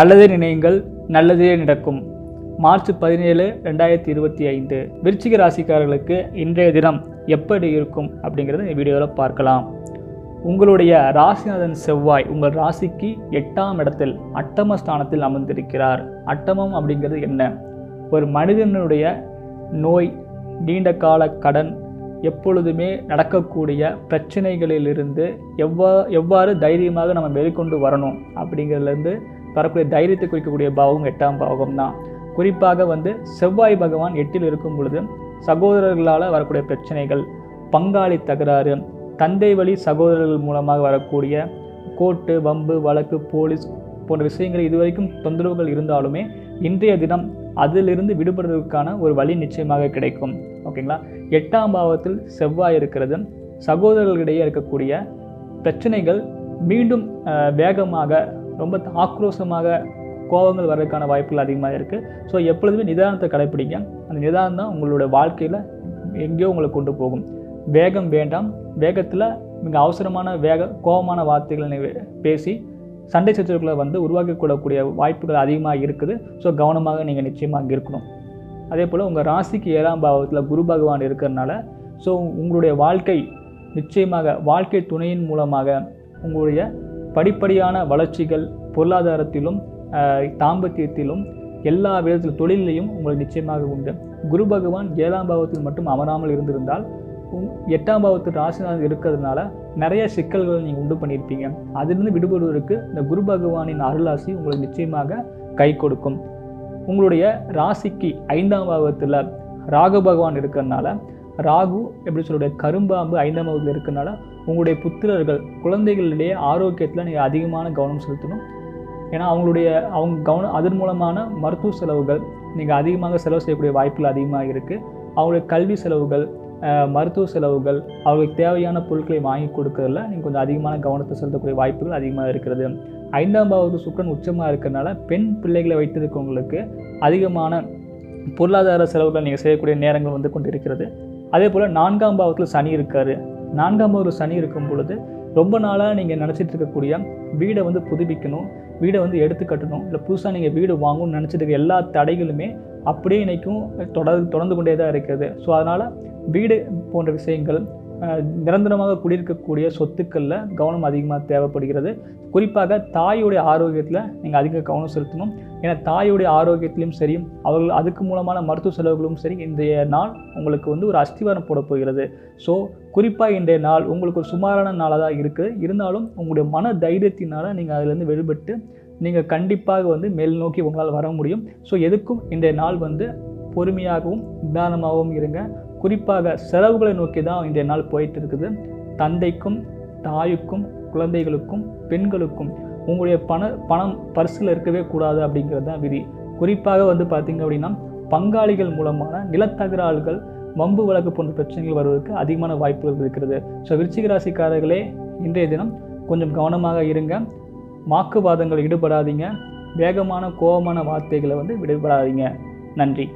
நல்லதே நினையுங்கள் நல்லதே நடக்கும். மார்ச் பதினேழு ரெண்டாயிரத்தி இருபத்தி ஐந்து. விருச்சிக ராசிக்காரர்களுக்கு இன்றைய தினம் எப்படி இருக்கும் அப்படிங்கிறத இந்த வீடியோவில் பார்க்கலாம். உங்களுடைய ராசிநாதன் செவ்வாய் உங்கள் ராசிக்கு எட்டாம் இடத்தில் அட்டம ஸ்தானத்தில் அமர்ந்திருக்கிறார். அட்டமம் அப்படிங்கிறது என்ன? ஒரு மனிதனுடைய நோய் நீண்ட கால கடன் எப்பொழுதுமே நடக்கக்கூடிய பிரச்சனைகளிலிருந்து எவ்வா எவ்வாறு தைரியமாக நம்ம மேற்கொண்டு வரணும் அப்படிங்கிறதுலேருந்து வரக்கூடிய தைரியத்தை குறிக்கக்கூடிய பாவம் எட்டாம் பாவகம் தான் குறிப்பாக வந்து செவ்வாய் பகவான் எட்டில் இருக்கும் பொழுது சகோதரர்களால் வரக்கூடிய பிரச்சனைகள் பங்காளி தகராறு தந்தை வழி சகோதரர்கள் மூலமாக வரக்கூடிய கோர்ட்டு வம்பு வழக்கு போலீஸ் போன்ற விஷயங்கள் இதுவரைக்கும் தொந்தரவுகள் இருந்தாலுமே இன்றைய தினம் அதிலிருந்து விடுபடுவதற்கான ஒரு வழி நிச்சயமாக கிடைக்கும். ஓகேங்களா? எட்டாம் பாவத்தில் செவ்வாய் இருக்கிறது. சகோதரர்களிடையே இருக்கக்கூடிய பிரச்சனைகள் மீண்டும் வேகமாக ரொம்ப ஆக்ரோஷமாக கோபங்கள் வர்றதுக்கான வாய்ப்புகள் அதிகமாக இருக்குது ஸோ எப்பொழுதுமே நிதானத்தை கடைப்பிடிங்க. அந்த நிதானம் தான் உங்களோட வாழ்க்கையில் எங்கேயோ உங்களை கொண்டு போகும். வேகம் வேண்டாம். வேகத்தில் மிக அவசரமான வேக கோபமான வார்த்தைகளை பேசி சண்டை சச்சரவுகளை வந்து உருவாக்கிக்கொள்ளக்கூடிய வாய்ப்புகள் அதிகமாக இருக்குது. ஸோ கவனமாக நீங்கள் நிச்சயமாக அங்கே இருக்கணும். அதே போல் உங்கள் ராசிக்கு ஏழாம் பாவத்தில் குரு பகவான் இருக்கிறதுனால ஸோ உங்களுடைய வாழ்க்கை நிச்சயமாக வாழ்க்கை துணையின் மூலமாக உங்களுடைய படிப்படியான வளர்ச்சிகள் பொருளாதாரத்திலும் தாம்பத்தியத்திலும் எல்லா விதத்தில் தொழிலையும் உங்களுக்கு நிச்சயமாக உண்டு. குரு பகவான் ஏழாம் பாவத்தில் மட்டும் அமராமல் இருந்திருந்தால் உங்- எட்டாம் பாவத்தில் ராசிநாதன் இருக்கிறதுனால நிறைய சிக்கல்களை நீங்கள் உண்டு பண்ணியிருப்பீங்க. அதிலிருந்து விடுபடுவதற்கு இந்த குரு பகவானின் அருளாசி உங்களுக்கு நிச்சயமாக கை கொடுக்கும். உங்களுடைய ராசிக்கு ஐந்தாம் பாவத்தில் ராகு பகவான் இருக்கிறதுனால ராகு எப்படி சொல்லுடைய கரும்பாம்பு ஐந்தாம் வகுப்பில் இருக்கனால உங்களுடைய புத்திரர்கள் குழந்தைகளிடையே ஆரோக்கியத்தில் நீங்கள் அதிகமான கவனம் செலுத்தணும். ஏன்னா அவங்களுடைய அவங்க கவனம் அதன் மூலமான மருத்துவ செலவுகள் நீங்கள் அதிகமாக செலவு செய்யக்கூடிய வாய்ப்புகள் அதிகமாக இருக்குது அவங்களுடைய கல்வி செலவுகள் மருத்துவ செலவுகள் அவர்களுக்கு தேவையான பொருட்களை வாங்கி கொடுக்கறதுல நீங்கள் கொஞ்சம் அதிகமான கவனத்தை செலுத்தக்கூடிய வாய்ப்புகள் அதிகமாக இருக்கிறது. ஐந்தாம் பாவது சுக்கரன் உச்சமாக இருக்கிறனால பெண் பிள்ளைகளை வைத்திருக்கவங்களுக்கு அதிகமான பொருளாதார செலவுகள் நீங்கள் செய்யக்கூடிய நேரங்கள் வந்து கொண்டு இருக்கிறது அதே போல் நான்காம் பாவத்தில் சனி இருக்காரு. நான்காம் பாவத்தில் சனி இருக்கும் பொழுது ரொம்ப நாளாக நீங்கள் நினச்சிட்டு இருக்கக்கூடிய வீடை வந்து புதுப்பிக்கணும் வீடை வந்து எடுத்து கட்டணும் இல்லை புதுசாக நீங்கள் வீடு வாங்கணும்னு நினச்சிட்டு இருக்க எல்லா தடைகளுமே அப்படியே இன்றைக்கும் தொடர் தொடர்ந்து கொண்டே தான் இருக்கிறது. ஸோ அதனால் வீடு போன்ற விஷயங்கள் நிரந்தரமாக குடியிருக்கக்கூடிய சொத்துக்களில் கவனம் அதிகமாக தேவைப்படுகிறது. குறிப்பாக தாயுடைய ஆரோக்கியத்தில் நீங்கள் அதிக கவனம் செலுத்தணும். ஏன்னா தாயுடைய ஆரோக்கியத்திலும் சரி அவர்கள் அதுக்கு மூலமான மருத்துவ செலவுகளும் சரி இன்றைய நாள் உங்களுக்கு வந்து ஒரு அஸ்திவாரம் போட போகிறது. ஸோ குறிப்பாக இன்றைய நாள் உங்களுக்கு ஒரு சுமாரான நாளாக தான் இருக்குது. இருந்தாலும் உங்களுடைய மன தைரியத்தினால் நீங்கள் அதிலேருந்து வெளிப்பட்டு நீங்கள் கண்டிப்பாக வந்து மேல் நோக்கி உங்களால் வர முடியும். ஸோ எதுக்கும் இன்றைய நாள் வந்து பொறுமையாகவும் நிதானமாகவும் இருங்க. குறிப்பாக செலவுகளை நோக்கி தான் இன்றைய நாள் போயிட்டு இருக்குது தந்தைக்கும் தாய்க்கும் குழந்தைகளுக்கும் பெண்களுக்கும் உங்களுடைய பண பணம் பர்சில் இருக்கவே கூடாது அப்படிங்கிறது தான் விதி. குறிப்பாக வந்து பார்த்திங்க அப்படின்னா பங்காளிகள் மூலமான நிலத்தகராறுகள் வம்பு வழக்கு போன்ற பிரச்சனைகள் வருவதற்கு அதிகமான வாய்ப்புகள் இருக்கிறது. ஸோ விருச்சிக ராசிக்காரர்களே இன்றைய தினம் கொஞ்சம் கவனமாக இருங்க. வாக்குவாதங்கள் ஈடுபடாதீங்க. வேகமான கோபமான வார்த்தைகளை வந்து விடுபடாதீங்க நன்றி.